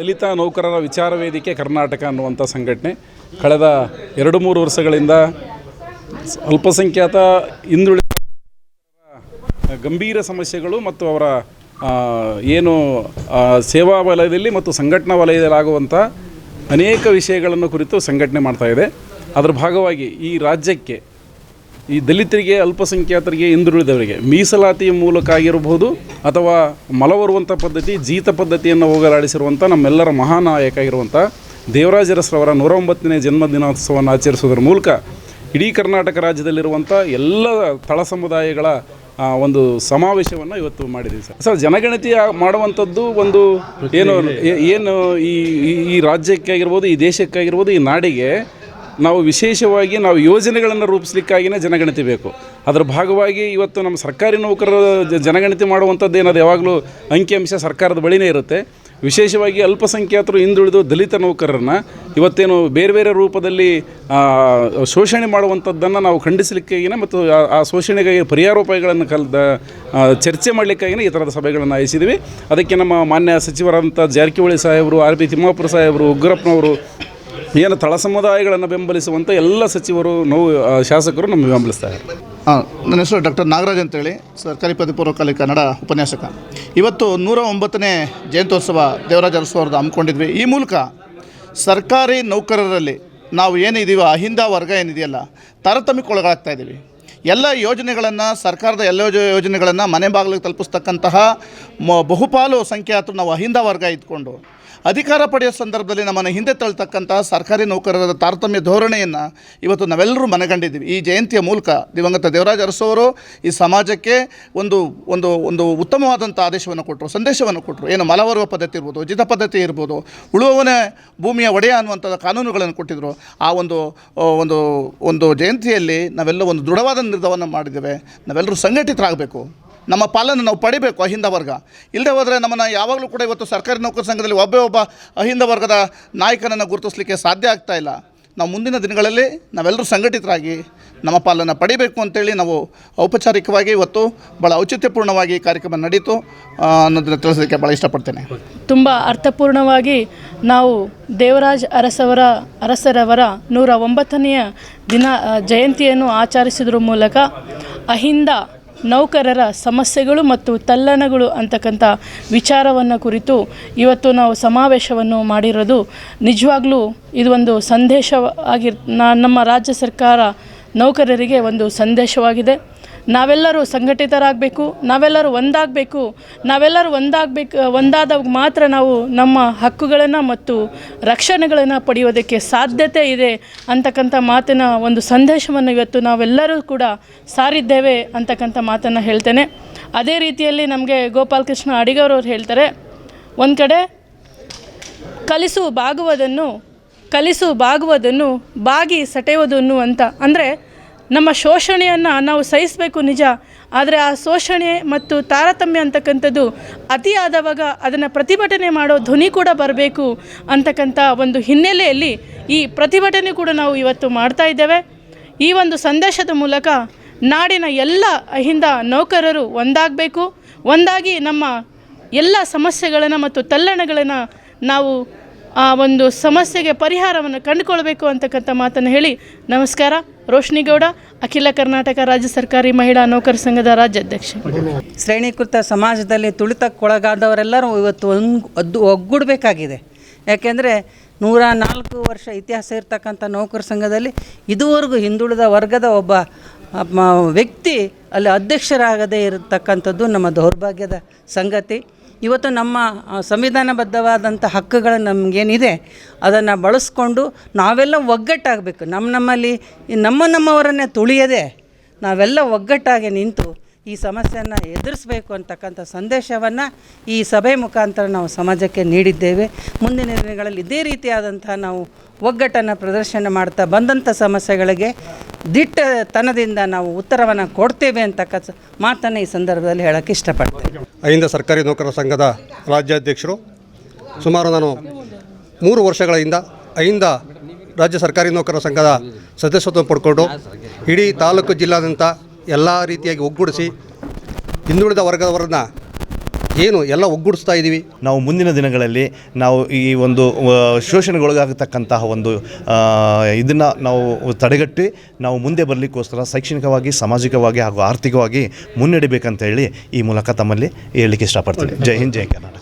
ದಲಿತ ನೌಕರರ ವಿಚಾರ ವೇದಿಕೆ ಕರ್ನಾಟಕ ಅನ್ನುವಂಥ ಸಂಘಟನೆ ಕಳೆದ ಎರಡು ಮೂರು ವರ್ಷಗಳಿಂದ ಅಲ್ಪಸಂಖ್ಯಾತ ಹಿಂದುಳಿದ ಗಂಭೀರ ಸಮಸ್ಯೆಗಳು ಮತ್ತು ಅವರ ಏನು ಸೇವಾ ವಲಯದಲ್ಲಿ ಮತ್ತು ಸಂಘಟನಾ ವಲಯದಲ್ಲಾಗುವಂಥ ಅನೇಕ ವಿಷಯಗಳನ್ನು ಕುರಿತು ಸಂಘಟನೆ ಮಾಡ್ತಾ ಇದೆ. ಅದರ ಭಾಗವಾಗಿ ಈ ರಾಜ್ಯಕ್ಕೆ ಈ ದಲಿತರಿಗೆ ಅಲ್ಪಸಂಖ್ಯಾತರಿಗೆ ಹಿಂದುಳಿದವರಿಗೆ ಮೀಸಲಾತಿಯ ಮೂಲಕ ಆಗಿರಬಹುದು ಅಥವಾ ಮಲವರುವಂಥ ಪದ್ಧತಿ ಜೀತ ಪದ್ಧತಿಯನ್ನು ಹೋಗಲಾಡಿಸಿರುವಂಥ ನಮ್ಮೆಲ್ಲರ ಮಹಾನಾಯಕ ಆಗಿರುವಂಥ ದೇವರಾಜ ಅರಸರವರ ನೂರ ಒಂಬತ್ತನೇ ಜನ್ಮದಿನೋತ್ಸವವನ್ನು ಆಚರಿಸೋದ್ರ ಮೂಲಕ ಇಡೀ ಕರ್ನಾಟಕ ರಾಜ್ಯದಲ್ಲಿರುವಂಥ ಎಲ್ಲ ತಳ ಸಮುದಾಯಗಳ ಒಂದು ಸಮಾವೇಶವನ್ನು ಇವತ್ತು ಮಾಡಿದ್ದೀವಿ ಸರ್. ಸರ್ ಜನಗಣತಿ ಮಾಡುವಂಥದ್ದು ಒಂದು ಏನು ಏನು ಈ ಈ- ಈ ರಾಜ್ಯಕ್ಕಾಗಿರ್ಬೋದು ಈ ದೇಶಕ್ಕಾಗಿರ್ಬೋದು ಈ ನಾಡಿಗೆ ನಾವು ವಿಶೇಷವಾಗಿ ನಾವು ಯೋಜನೆಗಳನ್ನು ರೂಪಿಸ್ಲಿಕ್ಕಾಗಿಯೇ ಜನಗಣತಿ ಬೇಕು. ಅದರ ಭಾಗವಾಗಿ ಇವತ್ತು ನಮ್ಮ ಸರ್ಕಾರಿ ನೌಕರರ ಜನಗಣತಿ ಮಾಡುವಂಥದ್ದು ಏನದು? ಯಾವಾಗಲೂ ಅಂಕಿಅಂಶ ಸರ್ಕಾರದ ಬಳಿನೇ ಇರುತ್ತೆ. ವಿಶೇಷವಾಗಿ ಅಲ್ಪಸಂಖ್ಯಾತರು ಹಿಂದುಳಿದು ದಲಿತ ನೌಕರರನ್ನು ಇವತ್ತೇನು ಬೇರೆ ಬೇರೆ ರೂಪದಲ್ಲಿ ಶೋಷಣೆ ಮಾಡುವಂಥದ್ದನ್ನು ನಾವು ಖಂಡಿಸಲಿಕ್ಕಾಗಿನ ಮತ್ತು ಆ- ಶೋಷಣೆಗಾಗಿ ಪರಿಹಾರೋಪಾಯಗಳನ್ನು ಕಲ್ದ ಚರ್ಚೆ ಮಾಡಲಿಕ್ಕಾಗಿಯೇ ಈ ಥರದ ಸಭೆಗಳನ್ನು ಆಯಿಸಿದ್ದೀವಿ ಅದಕ್ಕೆ ನಮ್ಮ ಮಾನ್ಯ ಸಚಿವರಾದಂಥ ಜಾರಕಿಹೊಳಿ ಸಾಹೇಬರು, ಆರ್ ಬಿ ತಿಮ್ಮಾಪುರ ಸಾಹೇಬರು, ಉಗ್ರಪ್ಪನವರು ಏನು ತಳ ಸಮುದಾಯಗಳನ್ನು ಬೆಂಬಲಿಸುವಂಥ ಎಲ್ಲ ಸಚಿವರು ನೋವು ಶಾಸಕರು ನಮಗೆ ಬೆಂಬಲಿಸ್ತಾರೆ. ಹಾಂ ನನ್ನ ಹೆಸರು ಡಾಕ್ಟರ್ ನಾಗರಾಜ್ ಅಂತೇಳಿ ಸರ್ಕಾರಿ ಪದವಿ ಪೂರ್ವ ಕಾಲೇಜು ಕನ್ನಡ ಉಪನ್ಯಾಸಕ. ಇವತ್ತು ನೂರ ಒಂಬತ್ತನೇ ಜಯಂತ್ಯೋತ್ಸವ ದೇವರಾಜ ಅರಸು ಹಮ್ಮಿಕೊಂಡಿದ್ವಿ. ಈ ಮೂಲಕ ಸರ್ಕಾರಿ ನೌಕರರಲ್ಲಿ ನಾವು ಏನಿದೀವೋ, ಅಹಿಂದ ವರ್ಗ ಏನಿದೆಯಲ್ಲ ತಾರತಮ್ಯಕ್ಕೊಳಗಾಗ್ತಾ ಇದ್ದೀವಿ. ಎಲ್ಲ ಯೋಜನೆಗಳನ್ನು, ಸರ್ಕಾರದ ಎಲ್ಲ ಯೋಜ, ಯೋಜನೆಗಳನ್ನು ಮನೆ ಬಾಗಿಲಿಗೆ ತಲುಪಿಸ್ತಕ್ಕಂತಹ ಮ, ಬಹುಪಾಲು ಸಂಖ್ಯಾತರು ನಾವು ಅಹಿಂದ ವರ್ಗ ಇದ್ಕೊಂಡು ಅಧಿಕಾರ ಪಡೆಯೋ ಸಂದರ್ಭದಲ್ಲಿ ನಮ್ಮನ್ನು ಹಿಂದೆ ತಳ್ತಕ್ಕಂತಹ ಸರ್ಕಾರಿ ನೌಕರರ ತಾರತಮ್ಯ ಧೋರಣೆಯನ್ನು ಇವತ್ತು ನಾವೆಲ್ಲರೂ ಮನಗಂಡಿದ್ದೀವಿ. ಈ ಜಯಂತಿಯ ಮೂಲಕ ದಿವಂಗತ ದೇವರಾಜ ಅರಸು ಅವರು ಈ ಸಮಾಜಕ್ಕೆ ಒಂದು ಒಂದು ಒಂದು ಉತ್ತಮವಾದಂಥ ಆದೇಶವನ್ನು ಕೊಟ್ಟರು ಸಂದೇಶವನ್ನು ಕೊಟ್ಟರು ಏನು ಮಲವರುವ ಪದ್ಧತಿ ಇರ್ಬೋದು, ಜಿತ ಪದ್ಧತಿ ಇರ್ಬೋದು, ಉಳುವವನೇ ಭೂಮಿಯ ಒಡೆಯ ಅನ್ನುವಂಥ ಕಾನೂನುಗಳನ್ನು ಕೊಟ್ಟಿದ್ದರು ಆ ಒಂದು ಒಂದು ಒಂದು ಜಯಂತಿಯಲ್ಲಿ ನಾವೆಲ್ಲ ಒಂದು ದೃಢವಾದ ನಿರ್ಧಾರವನ್ನು ಮಾಡಿದ್ದೇವೆ. ನಾವೆಲ್ಲರೂ ಸಂಘಟಿತರಾಗಬೇಕು. ನಮ್ಮ ಪಾಲನ್ನು ನಾವು ಪಡಿಬೇಕು ಅಹಿಂದ ವರ್ಗ. ಇಲ್ಲದೆ ಹೋದರೆ ನಮ್ಮನ್ನು ಯಾವಾಗಲೂ ಕೂಡ ಇವತ್ತು ಸರ್ಕಾರಿ ನೌಕರ ಸಂಘದಲ್ಲಿ ಒಬ್ಬೇ ಒಬ್ಬ ಅಹಿಂದ ವರ್ಗದ ನಾಯಕನನ್ನು ಗುರುತಿಸಲಿಕ್ಕೆ ಸಾಧ್ಯ ಆಗ್ತಾ ಇಲ್ಲ. ನಾವು ಮುಂದಿನ ದಿನಗಳಲ್ಲಿ ನಾವೆಲ್ಲರೂ ಸಂಘಟಿತರಾಗಿ ನಮ್ಮ ಪಾಲನ್ನು ಪಡಿಬೇಕು ಅಂತೇಳಿ ನಾವು ಔಪಚಾರಿಕವಾಗಿ ಇವತ್ತು ಭಾಳ ಔಚಿತ್ಯಪೂರ್ಣವಾಗಿ ಕಾರ್ಯಕ್ರಮ ನಡೀತು. ಅನ್ನೋದನ್ನು ತಿಳಿಸೋದಕ್ಕೆ ಭಾಳ ಇಷ್ಟಪಡ್ತೇನೆ. ತುಂಬ ಅರ್ಥಪೂರ್ಣವಾಗಿ ನಾವು ದೇವರಾಜ್ ಅರಸವರ, ಅರಸರವರ ನೂರ ಒಂಬತ್ತನೆಯ ದಿನ ಜಯಂತಿಯನ್ನು ಆಚರಿಸಿದ್ರ ಮೂಲಕ ಅಹಿಂದ ನೌಕರರ ಸಮಸ್ಯೆಗಳು ಮತ್ತು ತಲ್ಲಣಗಳು ಅಂತಕ್ಕಂಥ ವಿಚಾರವನ್ನು ಕುರಿತು ಇವತ್ತು ನಾವು ಸಮಾವೇಶವನ್ನು ಮಾಡಿರೋದು ನಿಜವಾಗ್ಲೂ ಇದು ಒಂದು ಸಂದೇಶ ಆಗಿರ್ ನಮ್ಮ ರಾಜ್ಯ ಸರ್ಕಾರ ನೌಕರರಿಗೆ ಒಂದು ಸಂದೇಶವಾಗಿದೆ. ನಾವೆಲ್ಲರೂ ಸಂಘಟಿತರಾಗಬೇಕು, ನಾವೆಲ್ಲರೂ ಒಂದಾಗಬೇಕು ನಾವೆಲ್ಲರೂ ಒಂದಾಗಬೇಕು ಒಂದಾದಾಗ ಮಾತ್ರ ನಾವು ನಮ್ಮ ಹಕ್ಕುಗಳನ್ನು ಮತ್ತು ರಕ್ಷಣೆಗಳನ್ನು ಪಡೆಯೋದಕ್ಕೆ ಸಾಧ್ಯತೆ ಇದೆ ಅಂತಕ್ಕಂಥ ಮಾತಿನ ಒಂದು ಸಂದೇಶವನ್ನು ಇವತ್ತು ನಾವೆಲ್ಲರೂ ಕೂಡ ಸಾರಿದ್ದೇವೆ ಅಂತಕ್ಕಂಥ ಮಾತನ್ನು ಹೇಳ್ತೇನೆ. ಅದೇ ರೀತಿಯಲ್ಲಿ ನಮಗೆ ಗೋಪಾಲಕೃಷ್ಣ ಅಡಿಗವ್ರವ್ರು ಹೇಳ್ತಾರೆ, ಒಂದು ಕಡೆ ಕಲಿಸು ಬಾಗುವುದನ್ನು ಕಲಿಸು ಬಾಗುವುದನ್ನು, ಬಾಗಿ ಸಟೆಯುವುದನ್ನು ಅಂತ. ಅಂದರೆ ನಮ್ಮ ಶೋಷಣೆಯನ್ನು ನಾವು ಸಹಿಸಬೇಕು ನಿಜ. ಆದರೆ ಆ ಶೋಷಣೆ ಮತ್ತು ತಾರತಮ್ಯ ಅಂತಕ್ಕಂಥದ್ದು ಅತಿಯಾದವಾಗ ಅದನ್ನು ಪ್ರತಿಭಟನೆ ಮಾಡೋ ಧ್ವನಿ ಕೂಡ ಬರಬೇಕು ಅಂತಕ್ಕಂಥ ಒಂದು ಹಿನ್ನೆಲೆಯಲ್ಲಿ ಈ ಪ್ರತಿಭಟನೆ ಕೂಡ ನಾವು ಇವತ್ತು ಮಾಡ್ತಾ ಇದ್ದೇವೆ. ಈ ಒಂದು ಸಂದೇಶದ ಮೂಲಕ ನಾಡಿನ ಎಲ್ಲ ಅಹಿಂದ ನೌಕರರು ಒಂದಾಗಬೇಕು. ಒಂದಾಗಿ ನಮ್ಮ ಎಲ್ಲ ಸಮಸ್ಯೆಗಳನ್ನು ಮತ್ತು ತಲ್ಲಣಗಳನ್ನು ನಾವು ಆ ಒಂದು ಸಮಸ್ಯೆಗೆ ಪರಿಹಾರವನ್ನು ಕಂಡುಕೊಳ್ಬೇಕು ಅಂತಕ್ಕಂಥ ಮಾತನ್ನು ಹೇಳಿ ನಮಸ್ಕಾರ. ರೋಶ್ನಿಗೌಡ ಅಖಿಲ ಕರ್ನಾಟಕ ರಾಜ್ಯ ಸರ್ಕಾರಿ ಮಹಿಳಾ ನೌಕರ ಸಂಘದ ರಾಜ್ಯಾಧ್ಯಕ್ಷ. ಶ್ರೇಣೀಕೃತ ಸಮಾಜದಲ್ಲಿ ತುಳಿತಕ್ಕೊಳಗಾದವರೆಲ್ಲರೂ ಇವತ್ತು ಒಂದು ಒಗ್ಗೂಡಬೇಕಾಗಿದೆ. ಯಾಕೆಂದರೆ ನೂರ ನಾಲ್ಕು ವರ್ಷ ಇತಿಹಾಸ ಇರತಕ್ಕಂಥ ನೌಕರ ಸಂಘದಲ್ಲಿ ಇದುವರೆಗೂ ಹಿಂದುಳಿದ ವರ್ಗದ ಒಬ್ಬ ವ್ಯಕ್ತಿ ಅಲ್ಲಿ ಅಧ್ಯಕ್ಷರಾಗದೇ ಇರತಕ್ಕಂಥದ್ದು ನಮ್ಮ ದೌರ್ಭಾಗ್ಯದ ಸಂಗತಿ. ಇವತ್ತು ನಮ್ಮ ಸಂವಿಧಾನಬದ್ಧವಾದಂಥ ಹಕ್ಕುಗಳು ನಮಗೇನಿದೆ, ಅದನ್ನು ಬಳಸ್ಕೊಂಡು ನಾವೆಲ್ಲ ಒಗ್ಗಟ್ಟಾಗಬೇಕು. ನಮ್ಮ ನಮ್ಮಲ್ಲಿ ನಮ್ಮ ನಮ್ಮವರನ್ನೇ ತುಳಿಯದೆ ನಾವೆಲ್ಲ ಒಗ್ಗಟ್ಟಾಗಿ ನಿಂತು ಈ ಸಮಸ್ಯೆಯನ್ನು ಎದುರಿಸಬೇಕು ಅಂತಕ್ಕಂಥ ಸಂದೇಶವನ್ನು ಈ ಸಭೆ ಮುಖಾಂತರ ನಾವು ಸಮಾಜಕ್ಕೆ ನೀಡಿದ್ದೇವೆ. ಮುಂದಿನ ದಿನಗಳಲ್ಲಿ ಇದೇ ರೀತಿಯಾದಂಥ ನಾವು ಒಗ್ಗಟ್ಟನ್ನು ಪ್ರದರ್ಶನ ಮಾಡ್ತಾ ಬಂದಂಥ ಸಮಸ್ಯೆಗಳಿಗೆ ದಿಟ್ಟತನದಿಂದ ನಾವು ಉತ್ತರವನ್ನು ಕೊಡ್ತೇವೆ ಅಂತಕ್ಕ ಮಾತನ್ನು ಈ ಸಂದರ್ಭದಲ್ಲಿ ಹೇಳೋಕ್ಕೆ ಇಷ್ಟಪಡ್ತೇನೆ. ಅಹಿಂದ ಸರ್ಕಾರಿ ನೌಕರರ ಸಂಘದ ರಾಜ್ಯಾಧ್ಯಕ್ಷರು ಸುಮಾರು ನಾನು ಮೂರು ವರ್ಷಗಳ ಹಿಂದ ಅಹಿಂದ ರಾಜ್ಯ ಸರ್ಕಾರಿ ನೌಕರರ ಸಂಘದ ಸದಸ್ಯತ್ವ ಪಡ್ಕೊಂಡು ಇಡೀ ತಾಲೂಕು ಜಿಲ್ಲಾದ್ಯಂತ ಎಲ್ಲ ರೀತಿಯಾಗಿ ಒಗ್ಗೂಡಿಸಿ ಹಿಂದುಳಿದ ವರ್ಗದವರನ್ನ ಏನು ಎಲ್ಲ ಒಗ್ಗೂಡಿಸ್ತಾ ಇದ್ದೀವಿ ನಾವು ಮುಂದಿನ ದಿನಗಳಲ್ಲಿ ನಾವು ಈ ಒಂದು ಶೋಷಣೆಗೊಳಗಾಗತಕ್ಕಂತಹ ಒಂದು ಇದನ್ನು ನಾವು ತಡೆಗಟ್ಟಿ ನಾವು ಮುಂದೆ ಬರಲಿಕ್ಕೋಸ್ಕರ ಶೈಕ್ಷಣಿಕವಾಗಿ ಸಾಮಾಜಿಕವಾಗಿ ಹಾಗೂ ಆರ್ಥಿಕವಾಗಿ ಮುನ್ನಡಿಬೇಕಂತ ಹೇಳಿ ಈ ಮೂಲಕ ತಮ್ಮಲ್ಲಿ ಹೇಳಲಿಕ್ಕೆ ಇಷ್ಟಪಡ್ತೀನಿ. ಜೈ ಹಿಂದ್ ಜೈ ಕರ್ನಾಟಕ.